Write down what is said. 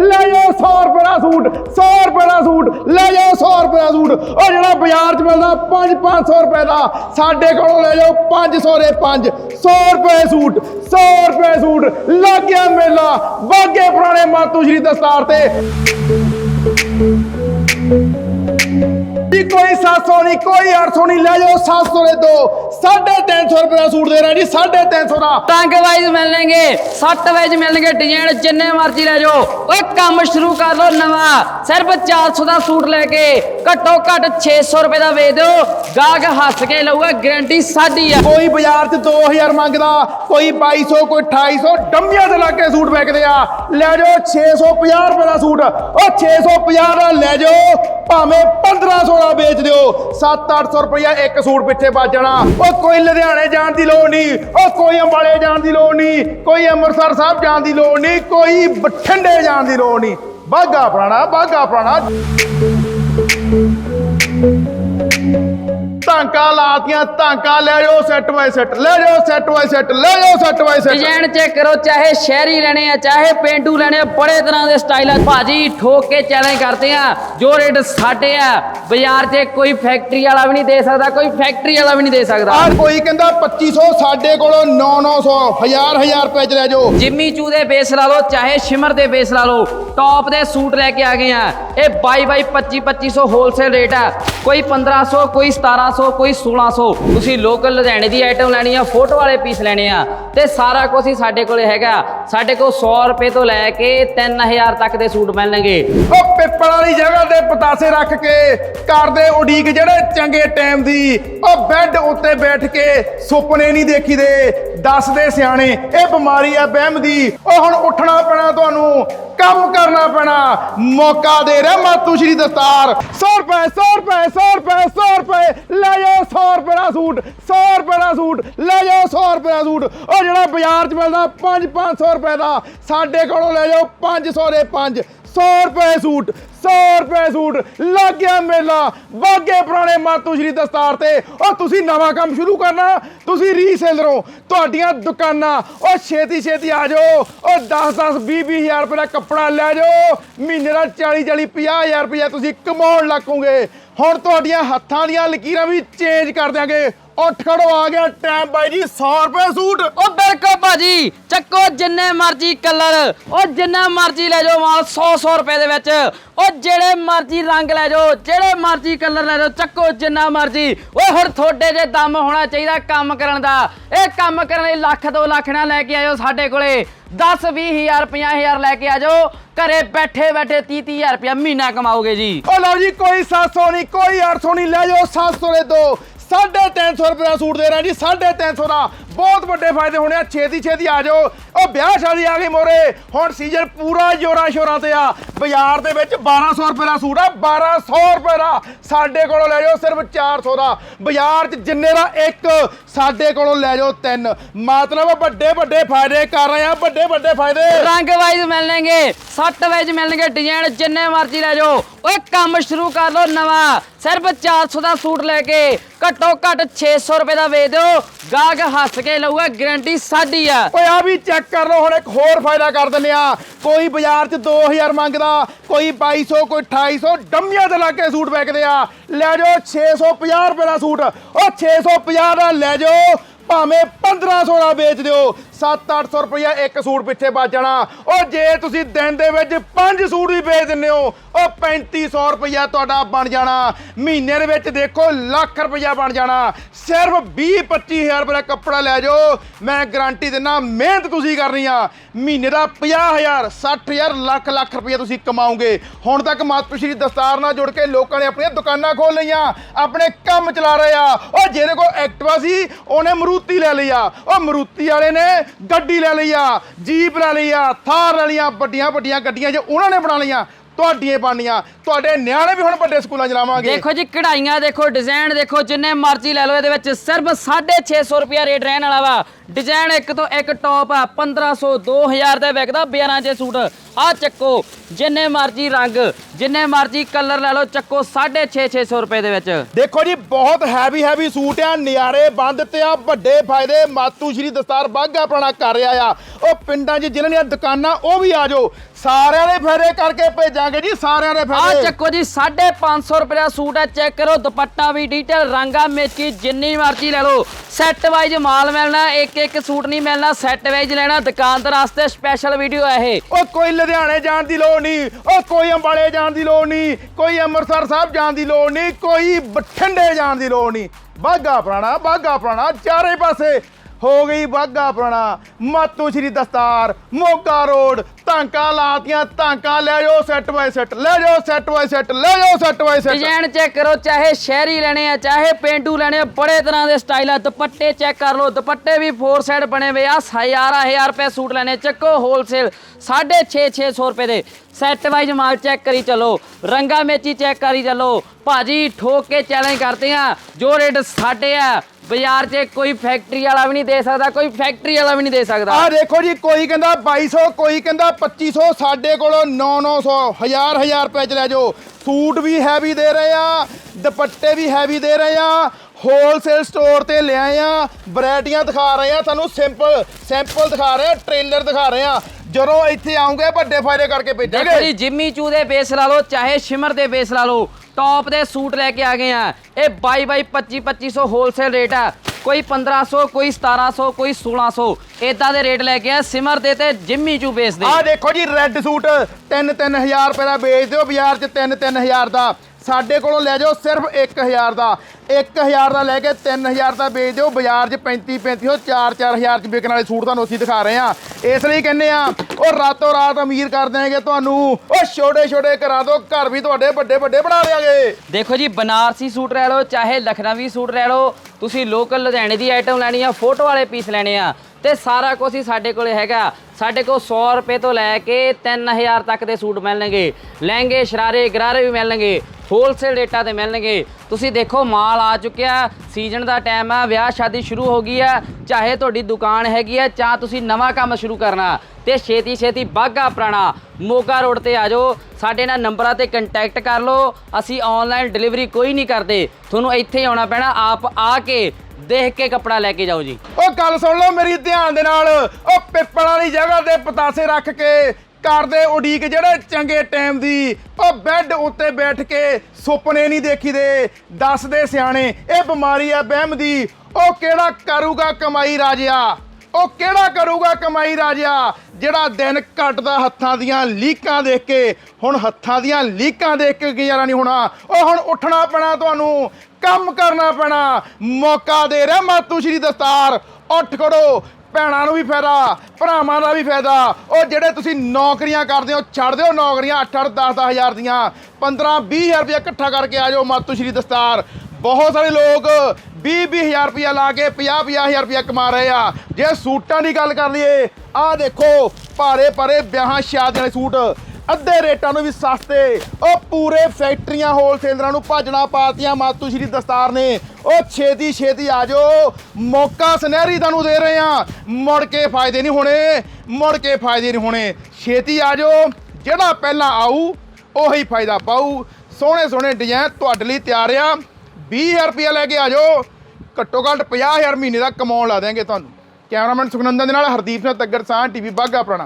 ਲੈ ਜਾਓ 100 ਰੁਪਏ ਦਾ ਸੂਟ 100 ਰੁਪਏ ਦਾ ਸੂਟ, ਲੈ ਜਾਓ 100 ਰੁਪਏ ਦਾ ਸੂਟ। ਉਹ ਜਿਹੜਾ ਬਾਜ਼ਾਰ 'ਚ ਮਿਲਦਾ 5 500 ਰੁਪਏ ਦਾ, ਸਾਡੇ ਕੋਲੋਂ ਲੈ ਜਾਓ 500 ਦੇ 5 100 ਰੁਪਏ ਸੂਟ 100 ਰੁਪਏ ਸੂਟ, ਲੱਗ ਗਿਆ ਮੇਲਾ। ਵਾਗੇ ਪੁਰਾਣੇ ਮਾਤੂ ਸ਼੍ਰੀ ਦਸਤਾਰ ਤੇ। ਜੀ ਕੋਈ 700 ਨਹੀਂ, ਕੋਈ 800 ਨਹੀਂ, ਲੈ ਜਾਓ 700 ਦੇ ਦੋ। 350 ਰੁਪਏ ਦਾ ਸੂਟ ਦੇ ਰਹੇ ਜੀ 350 ਦਾ। ਟੰਗ ਵਾਈਜ਼ ਮਿਲਣਗੇ ਸੱਟ ਵਾਈਜ਼ ਮਿਲਣਗੇ ਡਿਜ਼ਾਈਨ, ਜਿੰਨੇ ਮਰਜ਼ੀ ਲੈ ਜਾਓ। ਓਏ ਕੰਮ ਸ਼ੁਰੂ ਕਰ ਲਓ ਨਵਾਂ, ਸਿਰਫ 400 ਦਾ ਸੂਟ ਲੈ ਕੇ। ਘੱਟੋ ਘੱਟ 600 ਰੁਪਏ ਦਾ ਵੇਚ ਦਿਓ। ਗਾਹਕ ਹੱਸ ਕੇ ਲਊਗਾ ਗਾਰੰਟੀ ਸਾਡੀ ਆ। ਕੋਈ ਬਾਜ਼ਾਰ 'ਚ 2000 ਮੰਗਦਾ, ਕੋਈ 2200 ਕੋਈ 2800 ਡੰਮੀਆਂ ਦੇ ਲਾਗੇ ਸੂਟ ਵੇਚਦੇ ਆ। ਲੈ ਜਾਓ 650 ਰੁਪਏ ਦਾ ਸੂਟ। ਉਹ 650 ਦਾ ਲੈ ਜਾਓ, ਭਾਵੇਂ 1500 ਦਾ ਵੇਚ ਦਿਓ। 7-800 ਰੁਪਇਆ ਇੱਕ ਸੂਟ ਪਿੱਛੇ ਵੱਜ ਜਾਣਾ। ਉਹ ਕੋਈ ਲੁਧਿਆਣੇ ਜਾਣ ਦੀ ਲੋੜ ਨਹੀਂ, ਉਹ ਕੋਈ ਅੰਬਾਲੇ ਜਾਣ ਦੀ ਲੋੜ ਨਹੀਂ, ਕੋਈ ਅੰਮ੍ਰਿਤਸਰ ਸਾਹਿਬ ਜਾਣ ਦੀ ਲੋੜ ਨਹੀਂ, ਕੋਈ ਬਠਿੰਡੇ ਜਾਣ ਦੀ ਲੋੜ ਨਹੀਂ। ਬਾਗਾ ਪੁਰਾਣਾ ਬਾਗਾ ਪੁਰਾਣਾ। Thank you. ਟਾਂਕਾ ਲਾਤੀਆਂ ਟਾਂਕਾ ਲੈ ਜਾਓ ਸੈੱਟ ਬਾਈ ਸੈੱਟ ਲੈ ਜਾਓ ਸੈੱਟ ਬਾਈ ਸੈੱਟ ਲੈ ਜਾਓ set by set design check ਕਰੋ ਚਾਹੇ ਸ਼ਹਿਰੀ ਲੈਣੇ ਆ ਚਾਹੇ ਪੇਂਡੂ ਲੈਣੇ ਆ ਬੜੇ ਤਰ੍ਹਾਂ ਦੇ ਸਟਾਈਲ ਆ। ਭਾਜੀ ਠੋਕ ਕੇ ਚੈਲੰਜ ਕਰਦੇ ਆ ਜੋ ਰੇਟ ਸਾਡੇ ਆ ਬਾਜ਼ਾਰ 'ਚ ਕੋਈ ਫੈਕਟਰੀ ਵਾਲਾ ਵੀ ਨਹੀਂ ਦੇ ਸਕਦਾ ਕੋਈ ਫੈਕਟਰੀ ਵਾਲਾ ਵੀ ਨਹੀਂ ਦੇ ਸਕਦਾ। ਆਹ ਕੋਈ ਕਹਿੰਦਾ 2500 ਸਾਡੇ ਕੋਲੋਂ 9-900 ਹਜ਼ਾਰ ਹਜ਼ਾਰ ਰੁਪਏ ਚ ਲੈ ਜਾਓ। ਜਿੰਮੀ ਚੂ ਦੇ ਬੇਸ ਲਾ ਲਓ ਚਾਹੇ ਸ਼ਿਮਰ ਦੇ ਬੇਸ ਲਾ ਲਓ ਟੌਪ ਦੇ ਸੂਟ ਲੈ ਕੇ ਆ ਗਏ ਆ। ਇਹ 22 22 25 2500 ਹੋਲਸੇਲ ਰੇਟ ਆ। ਕੋਈ 1500 ਕੋਈ 1700 ਕੋਈ 1600 ਤੁਸੀਂ ਲੋਕਲ ਲੁਧਿਆਣੇ ਦੀ ਆਈਟਮ ਲੈਣੀ ਆ ਫੋਟੋ ਵਾਲੇ ਪੀਸ ਲੈਣੇ ਆ। ਤੇ ਸਾਰਾ ਕੁਝ ਹੀ ਸਾਡੇ ਕੋਲੇ ਹੈਗਾ। ਸਾਡੇ ਕੋਲ 100 ਰੁਪਏ ਤੋਂ ਲੈ ਕੇ 3000 ਤੱਕ ਦੇ ਸੂਟ ਮਿਲਣਗੇ। ਉਹ ਪਿੱਪਲ ਵਾਲੀ ਜਗ੍ਹਾ ਤੇ ਪਤਾਸੇ ਰੱਖ ਕੇ ਕਰਦੇ ਉਡੀਕ ਜਿਹੜੇ ਚੰਗੇ ਟਾਈਮ ਦੀ, ਉਹ ਬੈੱਡ ਉੱਤੇ ਬੈਠ ਕੇ ਸੁਪਨੇ ਨਹੀਂ ਦੇਖੀਦੇ। ਦੱਸਦੇ ਸਿਆਣੇ, ਇਹ ਬਿਮਾਰੀ ਆ, ਵਹਿਮ ਦੀ। ਉਹ ਹੁਣ ਉੱਠਣਾ ਪੈਣਾ ਤੁਹਾਨੂੰ। ਕੰਮ ਕਰਨਾ ਪੈਣਾ। ਮੌਕਾ ਦੇ ਰਿਹਾ ਮਾਤੂ ਸ਼੍ਰੀ ਦਸਤਾਰ। 100 ਰੁਪਏ 100 ਰੁਪਏ 100 ਰੁਪਏ 100 ਰੁਪਏ। ਲੈ ਜਾਓ 100 ਰੁਪਏ ਦਾ ਸੂਟ 100 ਰੁਪਏ ਦਾ ਸੂਟ, ਲੈ ਜਾਓ 100 ਰੁਪਏ ਦਾ ਸੂਟ। ਉਹ ਜਿਹੜਾ ਬਾਜ਼ਾਰ 'ਚ ਮਿਲਦਾ 5 500 ਰੁਪਏ ਦਾ। ਸਾਡੇ ਕੋਲੋਂ ਲੈ ਜਾਓ 500 ਦੇ 5 100 ਰੁਪਏ ਸੂਟ 100 ਰੁਪਏ ਸੂਟ, ਲੱਗ ਗਿਆ ਮੇਲਾ। ਵਾਗੇ ਪੁਰਾਣੇ ਮਾਤੂ ਸ਼੍ਰੀ ਦਸਤਾਰ ਤੇ। ਉਹ ਤੁਸੀਂ ਨਵਾਂ ਕੰਮ ਸ਼ੁਰੂ ਕਰਨਾ, ਤੁਸੀਂ ਰੀਸੇਲਰ ਹੋ। ਤੁਹਾਡੀਆਂ ਦੁਕਾਨਾਂ, ਉਹ ਛੇਤੀ ਛੇਤੀ ਆ ਜਾਓ। ਉਹ 10 10 20 20 ਹਜ਼ਾਰ ਰੁਪਏ ਦਾ ਕੱਪੜਾ ਲੈ ਜਾਓ। ਮਹੀਨੇ ਦਾ 40 40 50 ਹਜ਼ਾਰ ਰੁਪਏ ਤੁਸੀਂ ਕਮਾਉਣ ਲੱਗੋਗੇ। ਹੁਣ ਤੁਹਾਡੀਆਂ ਹੱਥਾਂ ਦੀਆਂ ਲਕੀਰਾਂ ਵੀ ਚੇਂਜ ਕਰ ਦਿਆਂਗੇ। ਉੱਠ ਖੜੋ ਆ ਗਿਆ ਟਾਈਮ ਬਾਈ ਜੀ 100 ਰੁਪਏ ਸੂਟ। ਉਹ ਬਿਲਕੁਲ ਭਾਜੀ ਚੱਕੋ ਜਿੰਨੇ ਮਰਜ਼ੀ ਕਲਰ ਉਹ ਜਿੰਨਾ ਮਰਜ਼ੀ ਲੈ ਜਾਓ ਮਾਲ 100 100 ਰੁਪਏ ਦੇ ਵਿੱਚ। ਉਹ ਜਿਹੜੇ ਮਰਜ਼ੀ ਰੰਗ ਲੈ ਜਾਓ ਜਿਹੜੇ ਮਰਜ਼ੀ ਕਲਰ ਲੈ ਜਾਓ ਚੱਕੋ ਜਿੰਨਾ ਮਰਜ਼ੀ। ਓਏ ਹੁਣ ਤੁਹਾਡੇ ਜੇ ਦਮ ਹੋਣਾ ਚਾਹੀਦਾ ਕੰਮ ਕਰਨ ਦਾ ਇਹ ਕੰਮ ਕਰਨ ਲਈ ਲੱਖ 2 ਲੱਖ ਨਾ ਲੈ ਕੇ ਆਇਓ ਸਾਡੇ ਕੋਲੇ। 10 20 ਹਜ਼ਾਰ 50 ਹਜ਼ਾਰ ਲੈ ਕੇ ਆ ਜਾਓ ਘਰੇ ਬੈਠੇ ਬੈਠੇ 30 30 ਹਜ਼ਾਰ ਰੁਪਇਆ ਮਹੀਨਾ ਕਮਾਓਗੇ ਜੀ। ਉਹ ਲਓ ਜੀ ਕੋਈ 700 ਨਹੀਂ ਕੋਈ 800 ਨਹੀਂ ਲੈ ਜਾਓ 700 ਦੇ ਦੋ। 350 ਰੁਪਏ ਦਾ ਸੂਟ ਦੇ ਰਿਹਾ ਜੀ 350 ਦਾ। ਬਹੁਤ ਵੱਡੇ ਫਾਇਦੇ ਹੋਣੇ ਆ। ਛੇਤੀ ਛੇਤੀ ਆ ਜਾਓ। ਉਹ ਵਿਆਹ ਸ਼ਾਦੀ ਆ ਗਈ ਮੋਰੇ। ਹੁਣ ਸੀਜ਼ਨ ਪੂਰਾ ਜੋਰਾਂ ਸ਼ੋਰਾਂ ਤੇ ਆ। ਬਾਜ਼ਾਰ ਦੇ ਵਿੱਚ 1200 ਰੁਪਏ ਦਾ ਸੂਟ ਆ। 1200 ਰੁਪਏ ਦਾ। ਸਾਡੇ ਕੋਲੋਂ ਲੈ ਜਾਓ ਸਿਰਫ 400 ਦਾ। ਬਾਜ਼ਾਰ 'ਚ ਜਿੰਨੇ ਦਾ ਇੱਕ, ਸਾਡੇ ਕੋਲੋਂ ਲੈ ਜਾਓ ਤਿੰਨ। ਮਤਲਬ ਵੱਡੇ ਵੱਡੇ ਫਾਇਦੇ ਕਰ ਰਹੇ ਆ। ਵੱਡੇ ਵੱਡੇ ਫਾਇਦੇ। ਰੰਗ ਵਾਈਜ਼ ਮਿਲਣਗੇ, ਸੱਟ ਵਾਈਜ਼ ਮਿਲਣਗੇ ਡਿਜ਼ਾਈਨ ਜਿੰਨੇ ਮਰਜ਼ੀ ਲੈ ਜਾਓ। ਓਏ, ਕੰਮ ਸ਼ੁਰੂ ਕਰ ਲਓ ਨਵਾਂ। ਸਿਰਫ 400 ਦਾ ਸੂਟ ਲੈ ਕੇ ਘੱਟੋ ਘੱਟ 600 ਰੁਪਏ ਦਾ ਵੇਚ ਦਿਓ। ਗਾਹਕ ਹੱਸ ਕੇ ਲਊਗਾ ਗਾਰੰਟੀ ਸਾਡੀ ਆ। ਓਏ ਆ ਵੀ ਚੈੱਕ ਕਰ ਲਓ, ਹੁਣ ਇੱਕ ਹੋਰ ਫਾਇਦਾ ਕਰ ਦਿੰਦੇ ਆ। ਕੋਈ ਬਾਜ਼ਾਰ 'ਚ 2000 ਮੰਗਦਾ, ਕੋਈ 2200 ਕੋਈ 2800 ਡੰਮੀਆਂ ਦੇ ਲਾਗੇ ਸੂਟ ਵੇਚਦੇ ਆ। ਲੈ ਜਾਓ 650 ਰੁਪਏ ਦਾ ਸੂਟ। ਉਹ 650 ਦਾ ਲੈ ਜਾਓ। ਭਾਵੇਂ 1500 ਦਾ ਵੇਚ ਦਿਓ 7-800 ਰੁਪਇਆ ਇੱਕ ਸੂਟ ਪਿੱਛੇ ਬਚ ਜਾਣਾ। ਉਹ ਜੇ ਤੁਸੀਂ ਦਿਨ ਦੇ ਵਿੱਚ ਪੰਜ ਸੂਟ ਵੀ ਵੇਚ ਦਿੰਦੇ ਹੋ, ਉਹ 3500 ਰੁਪਇਆ ਤੁਹਾਡਾ ਬਣ ਜਾਣਾ। ਮਹੀਨੇ ਦੇ ਵਿੱਚ ਦੇਖੋ, ਲੱਖ ਰੁਪਇਆ ਬਣ ਜਾਣਾ। ਸਿਰਫ 20-25000 ਰੁਪਏ ਦਾ ਕੱਪੜਾ ਲੈ ਜਾਓ। ਮੈਂ ਗਾਰੰਟੀ ਦਿੰਦਾ, ਮਿਹਨਤ ਤੁਸੀਂ ਕਰਨੀ ਆ। ਮਹੀਨੇ ਦਾ 50000 60000 ਲੱਖ ਲੱਖ ਰੁਪਇਆ ਤੁਸੀਂ ਕਮਾਓਗੇ। ਹੁਣ ਤੱਕ ਮਾਤੂ ਸ਼੍ਰੀ ਦਸਤਾਰ ਨਾਲ ਜੁੜ ਕੇ ਲੋਕਾਂ ਨੇ ਆਪਣੀਆਂ ਦੁਕਾਨਾਂ ਖੋਲ ਲਈਆਂ, ਆਪਣੇ ਕੰਮ ਚਲਾ ਰਹੇ ਆ। ਉਹ ਜਿਹਦੇ ਕੋਲ ਐਕਟਿਵਾ ਸੀ, ਉਹਨੇ ਮਰੂ ਮਰੂਤੀ ਲੈ ਲਈ ਆ। ਉਹ ਮਰੂਤੀ ਵਾਲੇ ਨੇ ਗੱਡੀ ਲੈ ਲਈ ਆ, ਜੀਪ ਲੈ ਲਈ ਆ, ਥਾਰ ਲੈ ਲਈਆਂ ਵੱਡੀਆਂ ਵੱਡੀਆਂ ਗੱਡੀਆਂ ਜੇ ਉਹਨਾਂ ਨੇ ਬਣਾ ਲਈਆਂ। ਤੁਹਾਡੀਆਂ ਬਣਨੀਆਂ। ਤੁਹਾਡੇ ਨਿਆਣੇ ਵੀ ਹੁਣ ਵੱਡੇ ਸਕੂਲਾਂ ਚ ਲਾਵਾਂਗੇ। ਦੇਖੋ ਜੀ ਕਢਾਈਆਂ ਦੇਖੋ ਡਿਜ਼ਾਈਨ ਦੇਖੋ ਜਿੰਨੇ ਮਰਜ਼ੀ ਲੈ ਲਓ ਇਹਦੇ ਵਿੱਚ ਸਿਰਫ 650 ਰੁਪਿਆ ਰੇਟ ਰਹਿਣ ਵਾਲਾ ਵਾ। ਡਿਜ਼ਾਈਨ ਇੱਕ ਤੋਂ ਇੱਕ ਟੌਪ ਆ 1500 2000 ਦੇ ਵਿਕਦਾ 12 ਚ ਸੂਟ। ਆ ਚੱਕੋ ਜਿੰਨੇ ਮਰਜ਼ੀ ਰੰਗ ਜਿੰਨੇ ਮਰਜ਼ੀ ਕਲਰ ਲੈ ਲਓ ਚੱਕੋ 650 ਰੁਪਏ ਦੇ ਵਿੱਚ। ਦੇਖੋ ਜੀ ਬਹੁਤ ਹੈਵੀ ਹੈਵੀ ਸੂਟ ਆ। ਨਿਆਰੇ ਬੰਦ ਤੇ ਆ ਵੱਡੇ ਫਾਇਦੇ। ਮਾਤੂ ਸ਼੍ਰੀ ਦਸਤਾਰ ਬਾਗਾ ਆਪਣਾ ਕਰ ਰਿਹਾ ਆ ਉਹ ਪਿੰਡਾਂ 'ਚ ਜਿਨ੍ਹਾਂ ਦੀਆਂ ਦੁਕਾਨਾਂ ਉਹ ਵੀ ਆ ਜਾਓ। ਸਾਰਿਆਂ ਦੇ ਫਾਇਦੇ ਕਰਕੇ ਭੇਜਾਂਗੇ ਜੀ ਸਾਰਿਆਂ ਦੇ ਆ ਚੱਕੋ ਜੀ 550 ਰੁਪਏ ਦਾ ਸੂਟ ਹੈ ਚੈੱਕ ਕਰੋ ਦੁਪੱਟਾ ਵੀ ਡੀਟੇਲ ਰੰਗਾ ਮੇਚੀ ਜਿੰਨੀ ਮਰਜ਼ੀ ਲੈ ਲਓ। ਸੈੱਟ ਵਾਈਜ਼ ਮਾਲ ਮਿਲਣਾ ਇੱਕ ਇੱਕ ਸੂਟ ਨਹੀਂ ਮਿਲਣਾ ਸੈੱਟ ਵਾਈਜ਼ ਲੈਣਾ ਦੁਕਾਨਦਾਰ ਵਾਸਤੇ ਸਪੈਸ਼ਲ ਵੀਡੀਓ ਹੈ ਇਹ। ਉਹ ਕੋਈ ਲੁਧਿਆਣੇ ਜਾਣ ਦੀ ਲੋੜ ਨਹੀਂ ਉਹ ਕੋਈ ਅੰਬਾਲੇ ਜਾਣ ਦੀ ਲੋੜ ਨਹੀਂ ਕੋਈ ਅੰਮ੍ਰਿਤਸਰ ਸਾਹਿਬ ਜਾਣ ਦੀ ਲੋੜ ਨਹੀਂ ਕੋਈ ਬਠਿੰਡੇ ਜਾਣ ਦੀ ਲੋੜ ਨਹੀਂ। ਬਾਗਾ ਪੁਰਾਣਾ ਬਾਗਾ ਪੁਰਾਣਾ ਚਾਰੇ ਪਾਸੇ ਹੋ ਗਈ ਵਾਗਾ ਪੁਰਾਣਾ। ਮਾਤੂ ਸ਼੍ਰੀ ਦਸਤਾਰ, ਮੋਗਾ ਰੋਡ। ਧਾਂਕਾ ਲਾਤੀਆਂ, ਧਾਂਕਾ ਲੈ ਜਾਓ ਸੈੱਟ ਬਾਈ ਸੈੱਟ ਲੈ ਜਾਓ ਸੈੱਟ ਬਾਈ ਸੈੱਟ ਲੈ ਜਾਓ set by set design check ਕਰੋ, ਚਾਹੇ ਸ਼ਹਿਰੀ ਲੈਣੇ ਆ, ਚਾਹੇ ਪੇਂਡੂ ਲੈਣੇ ਆ, ਬੜੇ ਤਰ੍ਹਾਂ ਦੇ ਸਟਾਈਲ ਆ। ਦੁਪੱਟੇ ਚੈੱਕ ਕਰ ਲਓ, ਦੁਪੱਟੇ ਵੀ ਫੋਰ ਸਾਈਡ ਬਣੇ ਹੋਏ ਆ। ਹਜ਼ਾਰਾਂ, ਹਜ਼ਾਰ ਰੁਪਏ ਸੂਟ ਲੈਣੇ, ਚੱਕੋ ਹੋਲਸੇਲ 650 ਰੁਪਏ ਦੇ। ਸੈੱਟ ਵਾਈਜ਼ ਮਾਲ ਚੈੱਕ ਕਰੀ ਚਲੋ, ਰੰਗਾ ਮੇਚੀ ਚੈੱਕ ਕਰੀ ਚਲੋ। ਭਾਜੀ, ਠੋਕ ਕੇ ਚੈਲੰਜ ਕਰਦੇ ਆ ਜੋ ਰੇਟ ਸਾਡੇ ਆ ਬਾਜ਼ਾਰ 'ਚ ਕੋਈ ਫੈਕਟਰੀ ਵਾਲਾ ਵੀ ਨਹੀਂ ਦੇ ਸਕਦਾ, ਕੋਈ ਫੈਕਟਰੀ ਵਾਲਾ ਵੀ ਨਹੀਂ ਦੇ ਸਕਦਾ। ਆਹ ਦੇਖੋ ਜੀ, ਕੋਈ ਕਹਿੰਦਾ 2200 ਕੋਈ ਕਹਿੰਦਾ 2500 ਸਾਡੇ ਕੋਲੋਂ 9-900 ਹਜ਼ਾਰ ਹਜ਼ਾਰ ਰੁਪਏ ਚ ਲੈ ਜਾਓ। ਸੂਟ ਵੀ ਹੈਵੀ ਦੇ ਰਹੇ ਆ, ਦੁਪੱਟੇ ਵੀ ਹੈਵੀ ਦੇ ਰਹੇ ਆ ਹੋਲਸੇਲ ਸਟੋਰ ਤੇ ਲਿਆਏ ਆ ਵੈਰਾਈਟੀਆਂ ਦਿਖਾ ਰਹੇ ਆ, ਤੁਹਾਨੂੰ ਸਿੰਪਲ ਸੈਂਪਲ ਦਿਖਾ ਰਹੇ ਆ ਟ੍ਰੇਲਰ ਦਿਖਾ ਰਹੇ ਆ। ਜਦੋਂ ਇੱਥੇ ਆਉਂਗੇ ਵੱਡੇ ਫਾਇਦੇ ਕਰਕੇ ਦੇਖੋ ਜੀ ਭੇਜਾਂਗੇ ਜਿਮੀ ਚੂ ਦੇ ਬੇਸ ਲਾ ਲਓ ਚਾਹੇ ਸ਼ਿਮਰ ਦੇ ਬੇਸ ਲਾ ਲਓ ਟੌਪ ਦੇ ਸੂਟ ਲੈ ਕੇ ਆ ਗਏ ਆ। ਇਹ 22 22 25 2500 ਹੋਲਸੇਲ ਰੇਟ ਆ। ਕੋਈ 1500 ਕੋਈ 1700 ਕੋਈ 1600 ਇਦਾਂ ਦੇ ਰੇਟ ਲੈ ਕੇ ਆ ਸਿਮਰ ਦੇ ਤੇ ਜਿਮੀ ਚੂ ਬੇਸ ਦੇ। ਆ ਦੇਖੋ ਜੀ ਰੈੱਡ ਸੂਟ 3-3000 ਰੁਪਏ ਦਾ ਵੇਚ ਦਿਓ ਬਾਜ਼ਾਰ 'ਚ 3-3000 ਦਾ। ਸਾਡੇ ਕੋਲੋਂ ਲੈ ਜਾਓ ਸਿਰਫ 1000 ਦਾ। 1000 ਦਾ ਲੈ ਕੇ 3000 ਦਾ ਵੇਚ ਦਿਓ। ਬਾਜ਼ਾਰ 'ਚ 35-3500 4-4000 'ਚ ਵਿਕਣ ਵਾਲੇ ਸੂਟ ਤੁਹਾਨੂੰ ਅਸੀਂ ਦਿਖਾ ਰਹੇ ਹਾਂ। ਇਸ ਲਈ ਕਹਿੰਦੇ ਆ ਉਹ ਰਾਤੋਂ ਰਾਤ ਅਮੀਰ ਕਰ ਦੇਣਗੇ ਤੁਹਾਨੂੰ। ਉਹ ਛੋਟੇ-ਛੋਟੇ ਕਰਾ ਦਿਓ ਘਰ ਵੀ ਤੁਹਾਡੇ ਵੱਡੇ ਵੱਡੇ ਬਣਾ ਦੇਾਂਗੇ ਦੇਖੋ ਜੀ, ਬਨਾਰਸੀ ਸੂਟ ਲੈ ਲਓ, ਚਾਹੇ ਲਖਨਵੀ ਸੂਟ ਲੈ ਲਓ। ਤੁਸੀਂ ਲੋਕਲ ਲੁਧਿਆਣੇ ਦੀ ਆਈਟਮ ਲੈਣੀ ਆ ਫੋਟੋ ਵਾਲੇ ਪੀਸ ਲੈਣੇ ਆ। ਤੇ ਸਾਰਾ ਕੁਝ ਹੀ ਸਾਡੇ ਕੋਲੇ ਹੈਗਾ। ਸਾਡੇ ਕੋਲ 100 ਰੁਪਏ ਤੋਂ ਲੈ ਕੇ 3000 ਤੱਕ ਦੇ ਸੂਟ ਮਿਲਣਗੇ। ਲਹਿੰਗੇ, ਸ਼ਰਾਰੇ, ਗਰਾਰੇ ਵੀ ਮਿਲਣਗੇ। ਹੋਲਸੇਲ ਰੇਟਾਂ ਤੇ ਮਿਲਣਗੇ। ਤੁਸੀਂ ਦੇਖੋ, ਮਾਲ ਆ ਚੁੱਕਿਆ। ਸੀਜ਼ਨ ਦਾ ਟਾਈਮ ਆ, ਵਿਆਹ ਸ਼ਾਦੀ ਸ਼ੁਰੂ ਹੋ ਗਈ ਆ। ਚਾਹੇ ਤੁਹਾਡੀ ਦੁਕਾਨ ਹੈਗੀ ਆ, ਚਾਹ ਤੁਸੀਂ ਨਵਾਂ ਕੰਮ ਸ਼ੁਰੂ ਕਰਨਾ। ਤੇ ਛੇਤੀ ਛੇਤੀ ਬਾਗਾ ਪੁਰਾਣਾ ਮੋਗਾ ਰੋਡ ਤੇ ਆ ਜਾਓ। ਸਾਡੇ ਨਾਲ ਨੰਬਰਾਂ ਤੇ ਕੰਟੈਕਟ ਕਰ ਲਓ। ਅਸੀਂ ਆਨਲਾਈਨ ਡਿਲੀਵਰੀ ਕੋਈ ਨਹੀਂ ਕਰਦੇ। ਤੁਹਾਨੂੰ ਇੱਥੇ ਆਉਣਾ ਪੈਣਾ। ਆਪ ਆ ਕੇ ਦੇਖ ਕੇ ਕੱਪੜਾ ਲੈ ਕੇ ਜਾਓ ਜੀ। ਉਹ ਗੱਲ ਸੁਣ ਲਓ ਮੇਰੀ, ਧਿਆਨ ਦੇ ਨਾਲ। ਉਹ ਪਿੱਪਲ ਵਾਲੀ ਜਗ੍ਹਾ ਤੇ ਪਤਾਸੇ ਰੱਖ ਕੇ ਕਰਦੇ ਉਡੀਕ ਜਿਹੜੇ ਚੰਗੇ ਟਾਈਮ ਦੀ, ਉਹ ਬੈੱਡ ਉੱਤੇ ਬੈਠ ਕੇ ਸੁਪਨੇ ਨਹੀਂ ਦੇਖੀਦੇ। ਦੱਸਦੇ ਸਿਆਣੇ, ਇਹ ਬਿਮਾਰੀ ਆ, ਵਹਿਮ ਦੀ। ਉਹ ਕਿਹੜਾ ਕਰੂਗਾ ਕਮਾਈ ਰਾਜਿਆ? ਉਹ ਕਿਹੜਾ ਕਰੂਗਾ ਕਮਾਈ ਰਾਜਿਆ? ਜਿਹੜਾ ਦਿਨ ਕੱਟਦਾ ਹੱਥਾਂ ਦੀਆਂ ਲੀਕਾਂ ਦੇਖ ਕੇ, ਹੁਣ ਹੱਥਾਂ ਦੀਆਂ ਲੀਕਾਂ ਦੇਖ ਕੇ ਗੁਜ਼ਾਰਾ ਨਹੀਂ ਹੋਣਾ। ਉਹ ਹੁਣ ਉੱਠਣਾ ਪੈਣਾ ਤੁਹਾਨੂੰ। ਕੰਮ ਕਰਨਾ ਪੈਣਾ। ਮੌਕਾ ਦੇ ਰਿਹਾ ਮਾਤੂ ਸ਼੍ਰੀ ਦਸਤਾਰ। ਉੱਠ ਖੜੋ, ਭੈਣਾਂ ਨੂੰ ਵੀ ਫਾਇਦਾ, ਭਰਾਵਾਂ ਦਾ ਵੀ ਫਾਇਦਾ। ਉਹ ਜਿਹੜੇ ਤੁਸੀਂ ਨੌਕਰੀਆਂ ਕਰਦੇ ਹੋ, ਛੱਡ ਦਿਓ ਨੌਕਰੀਆਂ 8-8 10-10 ਹਜ਼ਾਰ ਦੀਆਂ। 15-20 ਹਜ਼ਾਰ ਰੁਪਏ ਇਕੱਠਾ ਕਰਕੇ ਆ ਜਾਓ ਮਾਤੂ ਸ਼੍ਰੀ ਦਸਤਾਰ। ਬਹੁਤ ਸਾਰੇ ਲੋਕ 20-20 ਹਜ਼ਾਰ ਰੁਪਇਆ ਲਾ ਕੇ 50-50 ਹਜ਼ਾਰ ਰੁਪਇਆ ਕਮਾ ਰਹੇ ਆ। ਜੇ ਸੂਟਾਂ ਦੀ ਗੱਲ ਕਰ ਲਈਏ, ਆਹ ਦੇਖੋ ਭਾਰੇ ਭਾਰੇ ਵਿਆਹਾਂ ਸ਼ਾਦੀਆਂ ਵਾਲੇ ਸੂਟ। ਅੱਧੇ ਰੇਟਾਂ ਨੂੰ ਵੀ ਸਸਤੇ। ਉਹ ਪੂਰੇ ਫੈਕਟਰੀਆਂ ਹੋਲਸੇਲਰਾਂ ਨੂੰ ਭਾਜਣਾ ਪਾਤੀਆਂ ਮਾਤੂ ਸ਼੍ਰੀ ਦਸਤਾਰ ਨੇ। ਉਹ ਛੇਤੀ ਛੇਤੀ ਆ ਜਾਓ। ਮੌਕਾ ਸੁਨਹਿਰੀ ਤੁਹਾਨੂੰ ਦੇ ਰਹੇ ਆ ਮੁੜ ਕੇ ਫਾਇਦੇ ਨਹੀਂ ਹੋਣੇ। ਮੁੜ ਕੇ ਫਾਇਦੇ ਨਹੀਂ ਹੋਣੇ। ਛੇਤੀ ਆ ਜਾਓ। ਜਿਹੜਾ ਪਹਿਲਾਂ ਆਊ, ਉਹੀ ਫਾਇਦਾ ਪਾਊ। ਸੋਹਣੇ ਸੋਹਣੇ ਡਿਜ਼ਾਈਨ ਤੁਹਾਡੇ ਲਈ ਤਿਆਰ ਆ। 20000 ਰੁਪਇਆ ਲੈ ਕੇ ਆ ਜਾਓ। ਘੱਟੋ ਘੱਟ 50000 ਮਹੀਨੇ ਦਾ ਕਮਾਉਣ ਲਾ ਦੇਾਂਗੇ ਤੁਹਾਨੂੰ। ਕੈਮਰਾਮੈਨ ਸੁਖਨੰਦਨ ਦੇ ਨਾਲ ਹਰਦੀਪ ਸਿੰਘ ਤੱਗਰ ਸਾਹ ਟੀਵੀ ਬਾਗਾ ਪੁਰਾਣਾ।